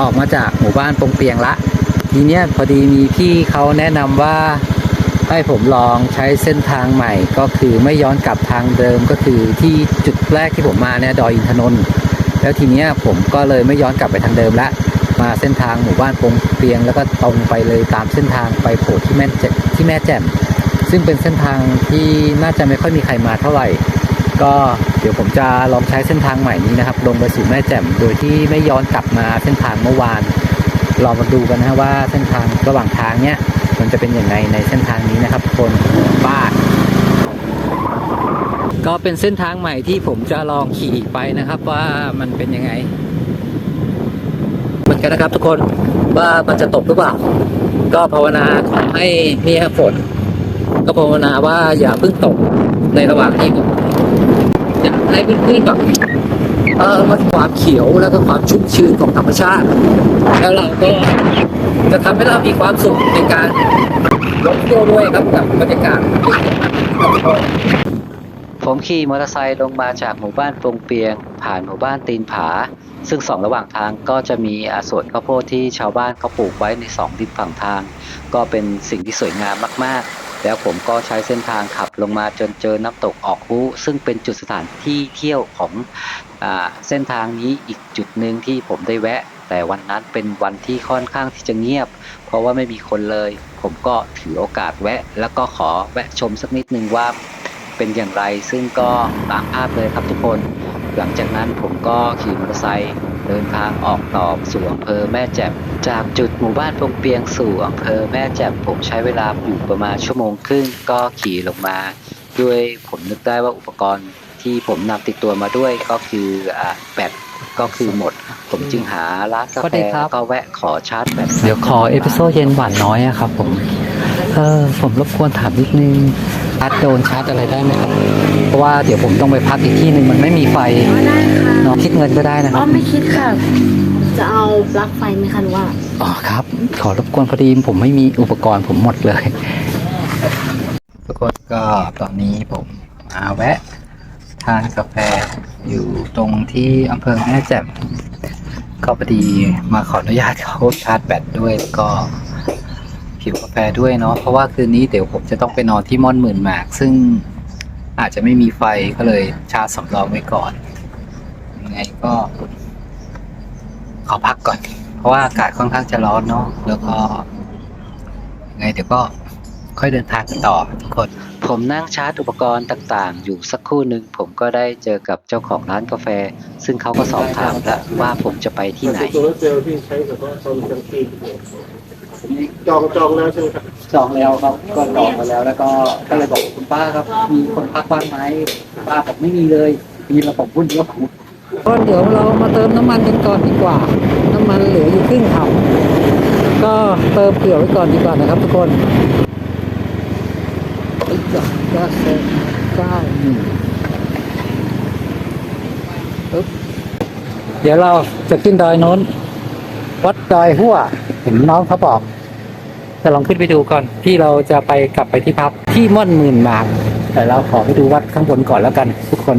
ออกมาจากหมู่บ้านปงเปียงละ ทีเนี้ยพอดีมีพี่เขาแนะนำว่าให้ผมลองใช้เส้นทางใหม่ก็คือไม่ย้อนกลับทางเดิมก็คือที่จุดแรกที่ผมมาเนี่ยดอยอินทนนท์แล้วทีเนี้ยผมก็เลยไม่ย้อนกลับไปทางเดิมละมาเส้นทางหมู่บ้านปงเปียง แล้วก็ตรงไปเลยตามเส้นทางไปโผล่ที่แม่แจ่มที่แม่แจ่มซึ่งเป็นเส้นทางที่น่าจะไม่ค่อยมีใครมาเท่าไหร่ ก็เดี๋ยวผมจะลองใช้เส้นทางใหม่นี้นะครับ ลงไปสู่แม่แจ่มโดยที่ไม่ย้อนกลับมาเส้นทางเมื่อวานลองมาดูกันนะว่าเส้นทางระหว่างทางเนี้ยมันจะเป็นอยังไงในเส้นทางนี้นะครับทุกคนบ้าก็เป็นเส้นทางใหม่ที่ผมจะลองขี่ไปนะครับว่ามันเป็นยังไงเหมือนกันนะครับทุกคนว่ามันจะตกหรือเปล่า ก็ภาวนาขอให้นี่ครับฝนก็ภาวนาว่าอย่าเพิ่งตกในระหว่างที่ผม อยากให้พื้นแบบเออมันความเขียวแล้วก็ความชุ่มชื้นของธรรมชาติ แล้วเราก็จะทำให้เรามีความสุขในการลงตัวด้วยครับกับบรรยากาศผมขี่มอเตอร์ไซค์ลงมาจากหมู่บ้านปงเปียง ผ่านหมู่บ้านตีนผา ซึ่งสองระหว่างทางก็จะมีอาสวนข้าวโพดที่ชาวบ้านเขาปลูกไว้ในสองทิศฝั่งทาง ก็เป็นสิ่งที่สวยงามมาก ๆ แล้วผมก็ใช้เส้นทางขับลงมาจนเจอน้ำตกออกฮู้ซึ่งเป็นจุดสถานที่เที่ยวของอเส้นทางนี้อีกจุดหนึ่งที่ผมได้แวะ แต่วันนั้นเป็นวันที่ค่อนข้างที่จะเงียบ เพราะว่าไม่มีคนเลย ผมก็ถือโอกาสแวะ แล้วก็ขอแวะชมสักนิดนึงว่าเป็นอย่างไรซึ่งก็ตามภาพเลยครับทุกคน หลังจากนั้นผมก็ขี่มอเตอร์ไซค์เดินทางออกต่อสู่อำเภอแม่แจ่มจากจุดหมู่บ้านพงเปียงสู่อำเภอแม่แจ่มผมใช้เวลาอยู่ประมาณชั่วโมงครึ่งก็ขี่ลงมา ด้วยผมนึกได้ว่าอุปกรณ์ที่ผมนำติดตัวมาด้วยก็คืออ่าแบตก็คือหมด ผมจึงหาร้านกาสวัสแฟดีครับแล้วก็แวะขอชาร์จแบต เดี๋ยวขอเอพิโซดเย็นหวานน้อยอะครับผม เออผมรบกวนถามนิดนึงชา ร์จโดนชาร์จอะไรได้ไหมครับ เพราะว่าเดี๋ยวผมต้องไปพักอีกที่หนึ่งมันไม่มีไฟอ๋อได้ค่ะเนาะคิดเงินก็ได้นะคอ๋รัอบ ไม่คิดค่ะ จะเอาปลั๊กไฟไหมคะหรือว่า อ๋อครับ ขอรบกวนพอดีผมไม่มีอุปกรณ์ผมหมดเลย ทุกคนก็ตอนนี้ผมมาแวะ ทานกาแฟอยู่ตรงที่อำเภอแม่แจ่มก็พอดีมาขออนุญาตเขาชาร์จแบตด้วยแล้วก็ ผิวกาแฟด้วยเนาะเพราะว่าคืนนี้เดี๋ยวผมจะต้องไปนอนที่ม่อนหมื่นหมาก ซึ่งอาจจะไม่มีไฟก็เลยชาร์จสำรองไว้ก่อนยังไงก็ ขอพักก่อน เพราะว่าอากาศค่อนข้างจะร้อนเนาะแล้วก็ยังไงเดี๋ยวก็ค่อยเดินทางกันต่อทุกคน ผมนั่งชาร์จอุปกรณ์ต่าง ๆ อยู่สักครู่หนึ่งผมก็ได้เจอกับเจ้าของร้านกาแฟ ซึ่งเขาก็สอบถามแล้วว่าผมจะไปที่ไหนโซลาร์เซลล์ที่ใช้กับว่าตอนกลางคืน จองจองแล้วใช่ไหมครับจองแล้วครับ ก็จองมาแล้ว แล้วก็ก็เลยบอกคุณป้าครับ มีคนพักบ้างไหมป้าบอกไม่มีเลย มีระบบวุ่นเยอะก็เดี๋ยวเรามาเติมน้ำมันกันก่อนดีกว่า น้ำมันเหลืออยู่ครึ่งถังก็เติมเผื่อไว้ก่อนดีกว่านะครับ ทุกคนไอ้จับยาเซนเก้าหนึ่งปึ๊บเดี๋ยวเราจะขึ้นดอยโน้น วัดดอยหัว เห็นน้องเขาบอกจะลองขึ้นไปดูก่อน ที่เราจะไปกลับไปที่พักที่ม่อนหมื่นหมากแต่เราขอไปดูวัดข้างบนก่อนแล้วกันทุกคน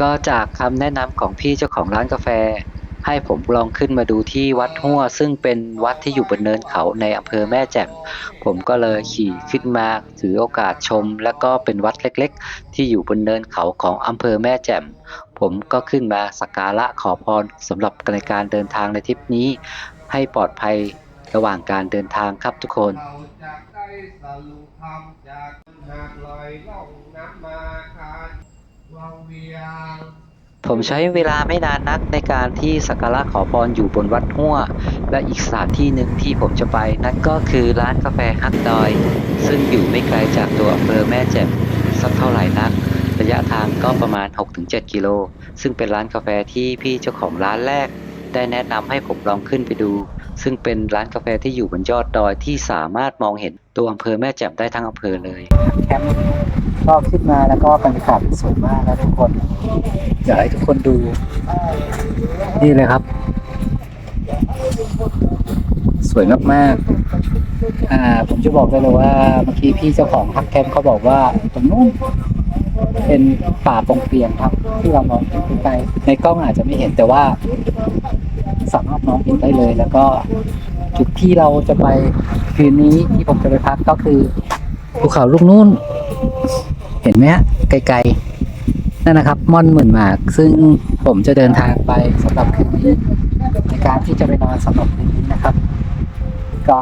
ก็จากคำแนะนำของพี่เจ้าของร้านกาแฟ ให้ผมลองขึ้นมาดูที่วัดหัวซึ่งเป็นวัดที่อยู่บนเนินเขาในอำเภอแม่แจ่มผมก็เลยขี่ขึ้นมาถือโอกาสชม และก็เป็นวัดเล็กๆ ที่อยู่บนเนินเขาของอำเภอแม่แจ่มผมก็ขึ้นมาสักการะขอพรสำหรับในการเดินทางในทริปนี้ ให้ปลอดภัยระหว่างการเดินทางครับทุกคนผมใช้เวลาไม่นานนักในการที่สักการะขอพรอยู่บนวัดหัวและอีกสถานที่หนึ่งที่ผมจะไป นั่นก็คือร้านกาแฟฮักดอย ซึ่งอยู่ไม่ไกลจากตัวอำเภอแม่แจ่มสักเท่าไหร่นัก ระยะทางก็ประมาณ 6-7 กิโล ซึ่งเป็นร้านกาแฟที่พี่เจ้าของร้านแรก ได้แนะนำให้ผมลองขึ้นไปดู ซึ่งเป็นร้านกาแฟที่อยู่บนยอดดอยที่สามารถมองเห็นตัวอำเภอแม่แจ่มได้ทั้งอำเภอเลย แคมป์ก็ขึ้นมาแล้วก็บรรยากาศสวยมากนะทุกคนอยากให้ทุกคนดู นี่เลยครับ สวยมากๆอ่า ผมจะบอกได้เลยว่าเมื่อกี้พี่เจ้าของพักแคมป์เขาบอกว่าตรงนู้นเป็นป่าปงเปียงครับ ที่เรามองเห็นไกลๆในกล้องอาจจะไม่เห็นแต่ว่า สามารถมองเห็นได้เลย แล้วก็จุดที่เราจะไปคืนนี้ที่ผมจะไปพักก็คือภูเขาลูกนู่น เห็นไหมฮะไกลๆนั่นนะครับม่อนหมื่นหมาก ซึ่งผมจะเดินทางไปสำหรับคืนนี้ในการที่จะไปนอนสำหรับคืนนี้นะครับ ก็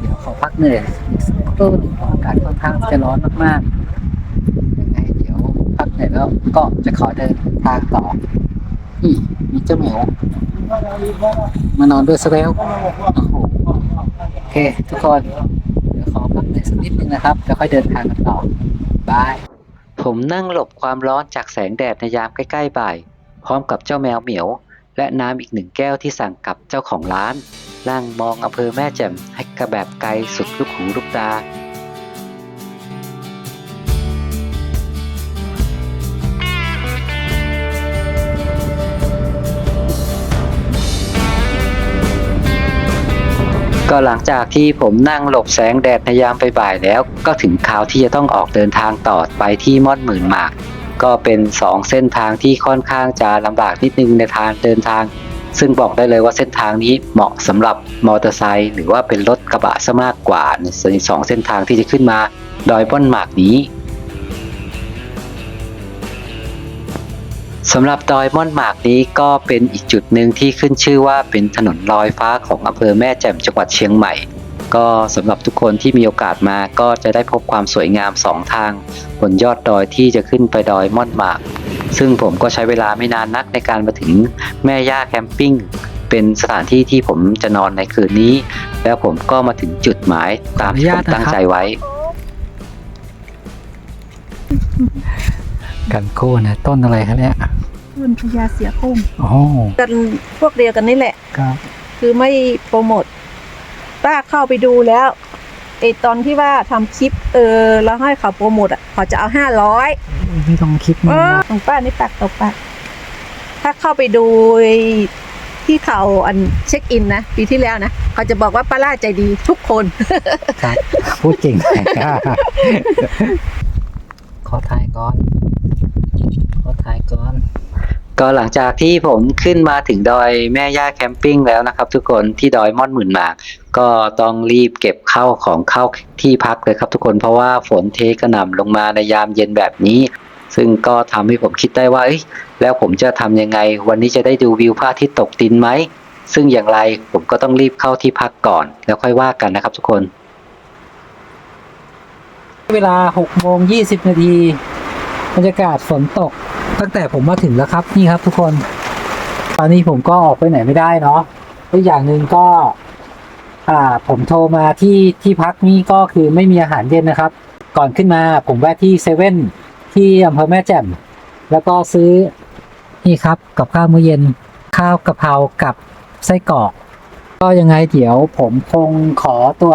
เดี๋ยวขอพักเหนื่อยอีกสักครู่หนึ่งเพราอากาศค่อนข้างจะร้อนมากๆยังไงเดี๋ยวพักเหนื่อยแล้วก็จะขอเดินทางต่อ นี่มีเจ้าเหมียวมานอนด้วยซะแล้วโอ้โหโอเค ทุกคนเดี๋ยวขอพักเหนื่สักนิดนึงนะครับ แล้วค่อยเดินทางกันต่อบาย ผมนั่งหลบความร้อนจากแสงแดดในยามใกล้ๆบ่าย พร้อมกับเจ้าแมวเหมียว และน้ำอีกหนึ่งแก้วที่สั่งกับเจ้าของร้านนั่งมองอำเภอแม่แจ่มให้กระแบบไกลสุดลูกหูลูกตา ก็หลังจากที่ผมนั่งหลบแสงแดดในยามไปบ่ายแล้ว ก็ถึงคราวที่จะต้องออกเดินทางต่อไปที่มอดหมื่นหมาก ก็เป็นสองเส้นทางที่ค่อนข้างจะลำบากนิดนึงในทางเดินทาง ซึ่งบอกได้เลยว่าเส้นทางนี้เหมาะสำหรับมอเตอร์ไซค์หรือว่าเป็นรถกระบะซะมากกว่าในสองเส้นทางที่จะขึ้นมาดอยป้อนหมากนี้ สำหรับดอยม่อนหมากนี้ก็เป็นอีกจุดหนึ่งที่ขึ้นชื่อว่าเป็นถนนลอยฟ้าของอำเภอแม่แจ่มจังหวัดเชียงใหม่ ก็สำหรับทุกคนที่มีโอกาสมาก็จะได้พบความสวยงามสองทาง บนยอดดอยที่จะขึ้นไปดอยม่อนหมาก ซึ่งผมก็ใช้เวลาไม่นานนักในการมาถึงแม่ย่าแคมปิ้งเป็นสถานที่ที่ผมจะนอนในคืนนี้ แล้วผมก็มาถึงจุดหมายตามที่ผมตั้งใจไว้ กันโก้นะต้นอะไรคะเนี่ยต้นพญาเสือโคร่งอ๋อกันพวกเดียวกันนี่แหละ ครับ คือไม่โปรโมทป้าเข้าไปดูแล้วไอตอนที่ว่าทำคลิป เออแล้วให้เขาโปรโมทอะเขาจะเอาห้าร้อยไม่ต้องคิดเอมากอของป้านี่ปากต่อปากถ้าเข้าไปดูไอ้ที่เขาอันเช็คอินนะปีที่แล้วนะเขาจะบอกว่าป้าล่าใจดีทุกคน ครับ พูดเก่งขอถ่ายก่อน ขอถ่ายก่อน ก็หลังจากที่ผมขึ้นมาถึงดอยแม่ย่าแคมปิ้งแล้วนะครับ ทุกคนที่ดอยม่อนหมื่นหมาก ก็ต้องรีบเก็บเข้าของเข้าที่พักเลยครับทุกคนเพราะว่าฝนเทกระหน่ำลงมาในยามเย็นแบบนี้ ซึ่งก็ทำให้ผมคิดได้ว่าเอ้ยแล้วผมจะทำยังไง วันนี้จะได้ดูวิวพระอาทิตย์ตกดินไหมซึ่งอย่างไรผมก็ต้องรีบเข้าที่พักก่อน แล้วค่อยว่ากันนะครับทุกคน เวลา6โมง20 นาที บรรยากาศฝนตกตั้งแต่ผมมาถึงแล้วครับนี่ครับทุกคน ตอนนี้ผมก็ออกไปไหนไม่ได้เนาะตัวอย่างหนึ่งก็ อ่า ผมโทรมาที่ที่พักนี่ก็คือไม่มีอาหารเย็นนะครับ ก่อนขึ้นมาผมแวะที่เซเว่นที่อำเภอแม่แจ่มแล้วก็ซื้อนี่ครับกับข้าวมื้อเย็นข้าวกะเพรากับไส้กรอก ก็ยังไงเดี๋ยวผมคงขอตัว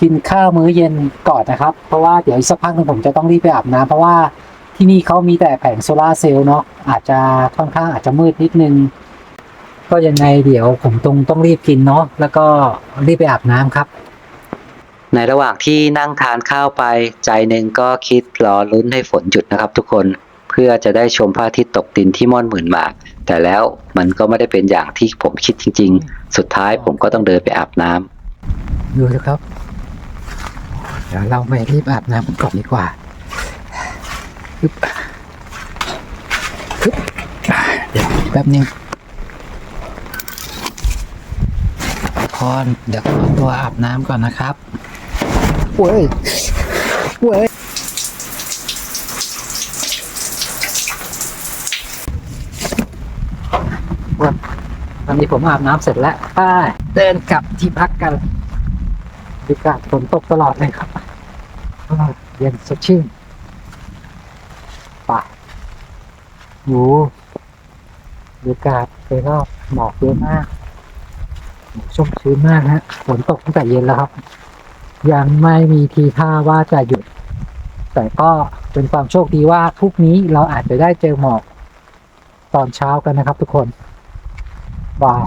กินข้าวมื้อเย็นก่อนนะครับ เพราะว่าเดี๋ยวสักพักนึงผมจะต้องรีบไปอาบน้ำเพราะว่า ที่นี่เขามีแต่แผงโซลาร์เซลล์เนาะอาจจะค่อนข้างอาจจะมืดนิดนึง ก็ยังไงเดี๋ยวผมต้องต้องรีบกินเนาะแล้วก็รีบไปอาบน้ำครับ ในระหว่างที่นั่งทานข้าวไปใจหนึ่งก็คิดรอลุ้นให้ฝนหยุดนะครับ ทุกคนเพื่อจะได้ชมพระอาทิตย์ตกดินที่ม่อนหมื่นหมาก แต่แล้วมันก็ไม่ได้เป็นอย่างที่ผมคิดจริง ๆ สุดท้ายผมก็ต้องเดินไปอาบน้ำดูนะครับเดี๋ยวเราไปรีบอาบน้ำกันก่อนดีกว่า ฮึบฮึบเดี๋ยวแป๊บนึงพอเดี๋ยวขอตัวอาบน้ำก่อนนะครับเว้ยเว้ยวันตอนนี้ผมอาบน้ำเสร็จแล้วไปเดินกลับที่พักกันบรรยากาศฝนตกตลอดเลยครับเย็นสดชื่นป่ะ โอ้บรรยากาศโดยรอบหมอกเยอะมากโอ้ชุ่มชื้นมากฮะฝนตกตั้งแต่เย็นแล้วครับ ยังไม่มีทีท่าว่าจะหยุด แต่ก็เป็นความโชคดีว่าพรุ่งนี้เราอาจจะได้เจอหมอก ตอนเช้ากันนะครับทุกคนบาย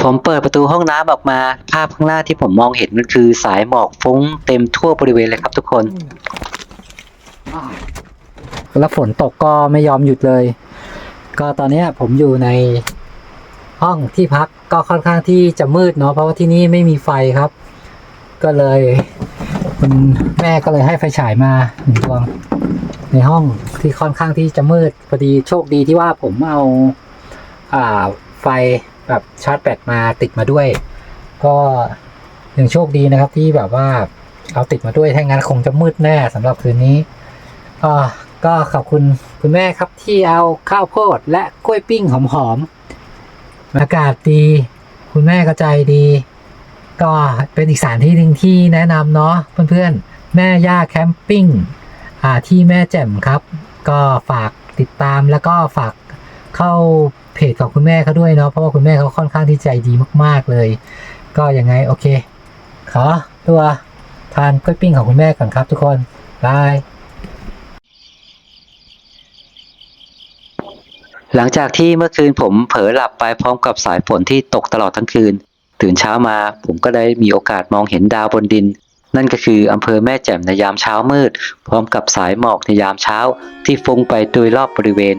ผมเปิดประตูห้องน้ำออกมา ภาพข้างหน้าที่ผมมองเห็นมันคือสายหมอกฟุ้งเต็มทั่วบริเวณเลยครับทุกคน แล้วฝนตกก็ไม่ยอมหยุดเลย ก็ตอนนี้ผมอยู่ในห้องที่พักก็ค่อนข้างที่จะมืดเนาะเพราะว่าที่นี่ไม่มีไฟครับ ก็เลยคุณแม่ก็เลยให้ไฟฉายมาหนึ่งดวงในห้องที่ค่อนข้างที่จะมืดพอดีโชคดีที่ว่าผมเอาอ่าไฟแบบชาร์จแบตมาติดมาด้วย ก็ยังโชคดีนะครับที่แบบว่าเอาติดมาด้วยถ้างั้นคงจะมืดแน่สำหรับคืนนี้อ่า ก็ขอบคุณคุณแม่ครับที่เอาข้าวโพดและกล้วยปิ้งหอมๆอากาศดี คุณแม่ก็ใจดี ก็เป็นอีกสถานที่หนึ่งที่แนะนำเนาะเพื่อนๆ แม่ย่าแคมปิ้งที่แม่แจ่มครับ ก็ฝากติดตามแล้วก็ฝากเข้าเพจของคุณแม่เขาด้วยเนาะเพราะว่าคุณแม่เขาค่อนข้างที่ใจดีมาก ๆเลย ก็ยังไงโอเค ขอตัวทานกล้วยปิ้งของคุณแม่ก่อนครับทุกคนบาย หลังจากที่เมื่อคืนผมเผลอหลับไปพร้อมกับสายฝนที่ตกตลอดทั้งคืน ตื่นเช้ามาผมก็ได้มีโอกาสมองเห็นดาวบนดิน นั่นก็คืออำเภอแม่แจ่มในยามเช้ามืด พร้อมกับสายหมอกในยามเช้าที่ฟุ้งไปโดยรอบบริเวณ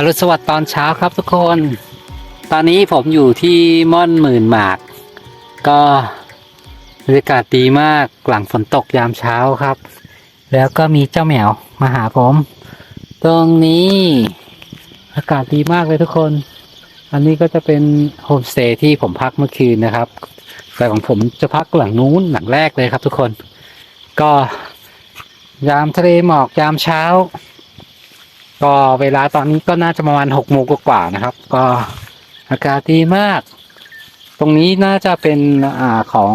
อรุณสวัสดิ์ตอนเช้าครับทุกคน ตอนนี้ผมอยู่ที่ม่อนหมื่นหมาก ก็บรรยากาศดีมากหลังฝนตกยามเช้าครับ แล้วก็มีเจ้าแมวมาหาผม ตรงนี้อากาศดีมากเลยทุกคน อันนี้ก็จะเป็นโฮมสเตย์ที่ผมพักเมื่อคืนนะครับ แต่ของผมจะพักหลังนู้นหลังแรกเลยครับทุกคน ก็ยามทะเลหมอกยามเช้า ก็เวลาตอนนี้ก็น่าจะประมาณหกโมงกว่าๆนะครับ ก็อากาศดีมาก ตรงนี้น่าจะเป็นอ่าของ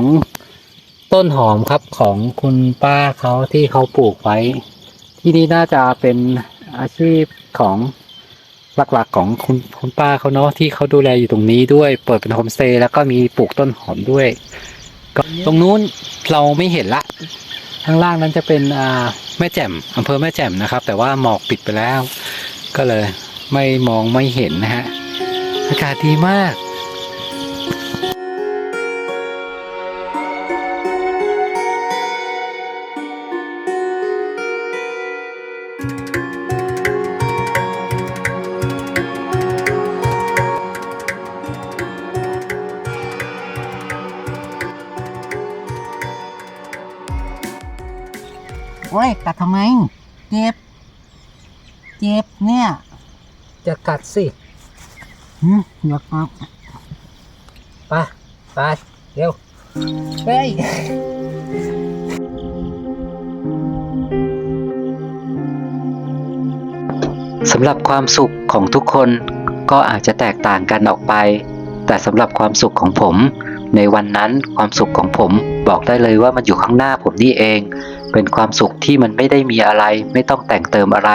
ต้นหอมครับของคุณป้าเขาที่เขาปลูกไว้ ที่นี่น่าจะเป็นอาชีพของหลักๆของคุณคุณป้าเขาเนาะที่เขาดูแลอยู่ตรงนี้ด้วย เปิดเป็นโฮมสเตย์แล้วก็มีปลูกต้นหอมด้วย ก็ตรงนู้นเราไม่เห็นละ ข้างล่างนั้นจะเป็นอ่าแม่แจ่มอำเภอแม่แจ่มนะครับ แต่ว่าหมอกปิดไปแล้ว ก็เลยไม่มองไม่เห็นนะฮะอากาศดีมาก จ็บเนี่ยจะกัดสิหืมอยากเอาไปไปเร็วเฮ้ยสำหรับความสุขของทุกคนก็อาจจะแตกต่างกันออกไป แต่สำหรับความสุขของผม ในวันนั้นความสุขของผมบอกได้เลยว่ามันอยู่ข้างหน้าผมนี่เอง เป็นความสุขที่มันไม่ได้มีอะไร ไม่ต้องแต่งเติมอะไร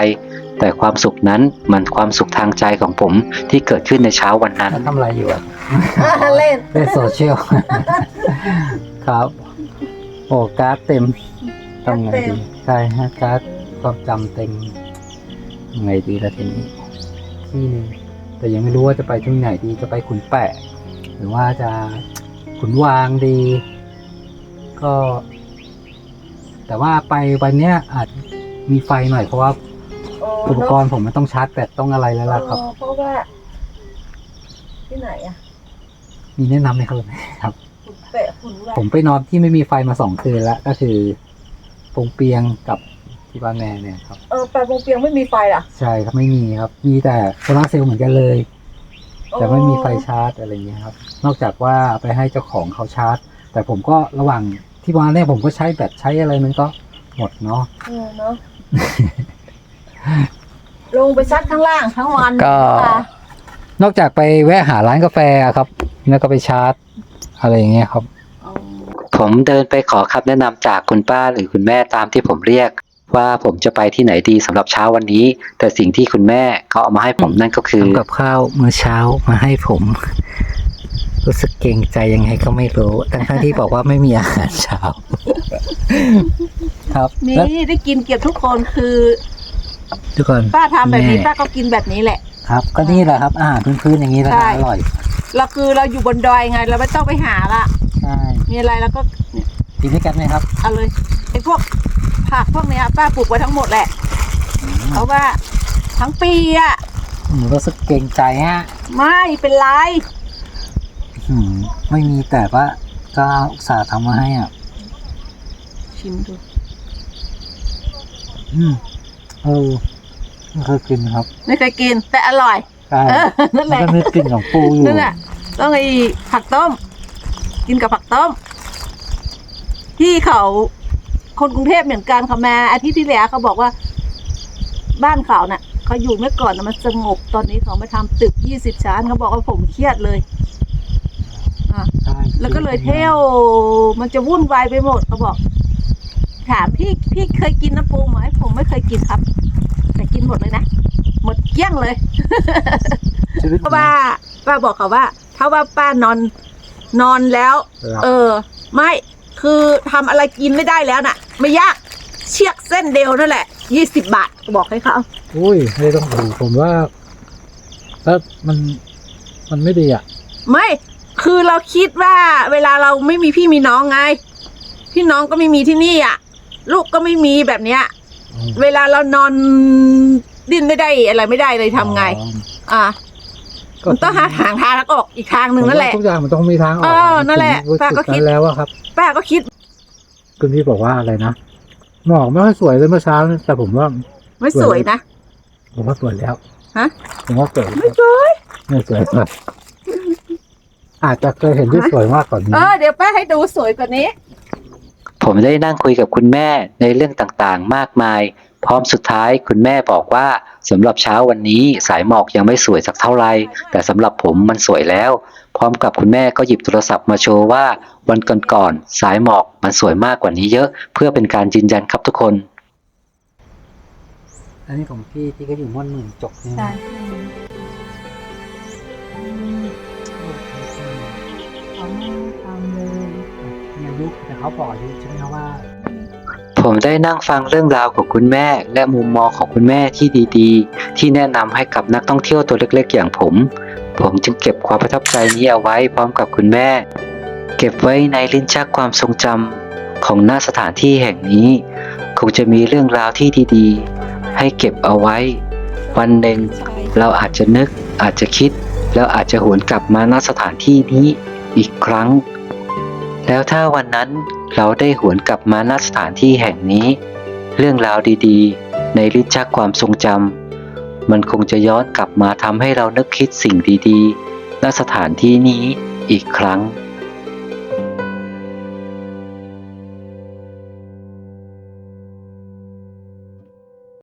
แต่ความสุขนั้นมันความสุขทางใจของผมที่เกิดขึ้นในเช้าวันนั้นมันทำอะไรอยู่อะเล่น เล่นโซเชียล ครับ โอ้การ์ดเต็มทำไงดีใช่ฮะการ์ดความจำเต็มยังไงดีละทีนี้ที่หนึงแต่ยังไม่รู้ว่าจะไปที่ไหนดีจะไปขุนแปะ หรือว่าจะขุนวางดี ก็ แต่ว่าไปวันเนี้ยอาจมีไฟหน่อยเพราะว่า อุปกรณ์ผมมันต้องชาร์จแบตต้องอะไรแล้วล่ะครับเพราะว่า ที่ไหนอะมีแนะนำไหมครับครับขุนเปะขุนแหวผมไปนอนที่ไม่มีไฟมาสองคืนแล้ว ก็คือปงเปียงกับที่บ้านแม่เนี่ยครับ เออไปวงเปียงไม่มีไฟอะใช่ครับไม่มีครับ มีแต่โซลาร์เซลล์เหมือนกันเลย แต่ไม่มีไฟชาร์จอะไรอย่างเงี้ยครับ นอกจากว่าไปให้เจ้าของเขาชาร์จ แต่ผมก็ระหว่างที่มาเนี่ยผมก็ใช้แบตใช้อะไรมันก็หมดเนาะ เออเนาะ ลงไปซักข้างล่างทั้งวันก็ ค่ะนอกจากไปแวะหาร้านกาแฟอะครับ แล้วก็ไปชาร์จ อะไรอย่างเงี้ยครับผมเดินไปขอคำแนะนำจากคุณป้าหรือคุณแม่ตามที่ผมเรียก ว่าผมจะไปที่ไหนดีสำหรับเช้าวันนี้ แต่สิ่งที่คุณแม่เขาเอามาให้ผมนั่นก็คือ ทำกับข้าวมื้อเช้ามาให้ผม รู้สึกเกรงใจยังไงก็ไม่รู้ทั้งๆที่บอกว่าไม่มีอาหารเช้า ครับมีแล้วได้กินเก็บทุกคนคือ ทุกคนป้าทำแบบนี้แม่ป้าก็กินแบบนี้แหละ ครับ ก็นี่แหละครับอาหารพื้นๆอย่างนี้แหละใช่ อร่อย เราคือเราอยู่บนดอยไง เราไม่ต้องไปหาละใช่มีอะไรเราก็เนี่ยกินด้วยกันไหมครับเอาเลยไอ้พวกผักพวกเนี้ยป้าปลูกไว้ทั้งหมดแหละเพราะว่าทั้งปีอะหนูรู้สึกเกรงใจฮะไม่เป็นไรอืมไม่มีแต่ว่าก็อุตส่าห์ทำมาให้อะชิมดูอืม เออไม่เคยกินครับ ไม่เคยกิน แต่อร่อย ใช่เออนั่นแหมันละ ก็นึกกลิ่นของปูอยู่นั่นแหละต้องไอ้ผักต้ม กินกับผักต้ม ที่เขาคนกรุงเทพเหมือนกันเขามาอาทิตย์ที่แล้วเขาบอกว่า บ้านเขาน่ะเขาอยู่เมื่อก่อนน่ะมันสงบตอนนี้เขามาทำตึกยี่สิบชั้นเขาบอกว่าผมเครียดเลยอะใช่แล้วก็เลยเที่ยวมันจะวุ่นวายไปหมดเขาบอก ถามพี่พี่เคยกินน้ำปูไหมผมไม่เคยกินครับ แต่กินหมดเลยนะ หมดเกลี้ยงเลยชีวิตเพราะว่าป้าบอกเขาว่า ถ้าว่าป้านอนนอนแล้ว หลับ เออ ไม่คือทำอะไรกินไม่ได้แล้วน่ะ ไม่ยากเชือกเส้นเดียวนั่นแหละยี่สิบบาทบอกให้เขาอุ้ยไม่ต้องดูผมว่าถ้ามันมันไม่ดีอะ ไม่คือเราคิดว่าเวลาเราไม่มีพี่มีน้องไง พี่น้องก็ไม่มีที่นี่อะ ลูกก็ไม่มีแบบเนี้ย เวลาเรานอนดิ้นไม่ได้อะไรไม่ได้เลยทำไงอะมันต้องหาทางทางออกอีกทางหนึ่งนั่นแหละทุกอย่างมันต้องมีทางออกเออนั่นแหละผมป้าก็คิด จุนั้นแล้วอะครับ ป้าก็คิดคุณพี่บอกว่าอะไรนะหมอกไม่ค่อยสวยเลยเมื่อเช้านะแต่ผมว่า ไม่สวยนะ ผมว่าสวยแล้วฮะ ผมว่าสวยไม่สวย ไม่สวยเลยอาจจะเคยเห็นที่สวยมากกว่านี้ เออเดี๋ยวป้าให้ดูสวยกว่านี้ ผมได้นั่งคุยกับคุณแม่ในเรื่องต่างๆ มากมาย พร้อมสุดท้ายคุณแม่บอกว่าสำหรับเช้าวันนี้สายหมอกยังไม่สวยสักเท่าไหร่แต่สำหรับผมมันสวยแล้ว พร้อมกับคุณแม่ก็หยิบโทรศัพท์มาโชว์ว่าวันก่อนๆสายหมอกมันสวยมากกว่านี้เยอะ เพื่อเป็นการยืนยันครับทุกคน อันนี้ของพี่ที่ก็อยู่ม่อนหมื่นจกนี่นะมีอา แต่เขาบอกอายุใช่ไหมครับว่า ผมได้นั่งฟังเรื่องราวของคุณแม่ และมุมมองของคุณแม่ที่ดีๆ ที่แนะนำให้กับนักท่องเที่ยวตัวเล็กๆ อย่างผม ผมจึงเก็บความประทับใจนี้เอาไว้พร้อมกับคุณแม่ เก็บไว้ในลิ้นชักความทรงจำของหน้าสถานที่แห่งนี้ คงจะมีเรื่องราวที่ดีๆ ให้เก็บเอาไว้ วันหนึ่งเราอาจจะนึกอาจจะคิด แล้วอาจจะหวนกลับมาณสถานที่นี้อีกครั้ง แล้วถ้าวันนั้นเราได้หวนกลับมาณสถานที่แห่งนี้ เรื่องราวดีๆ ในลิ้นชักความทรงจำมันคงจะย้อนกลับมาทำให้เรานึกคิดสิ่งดีๆณสถานที่นี้อีกครั้ง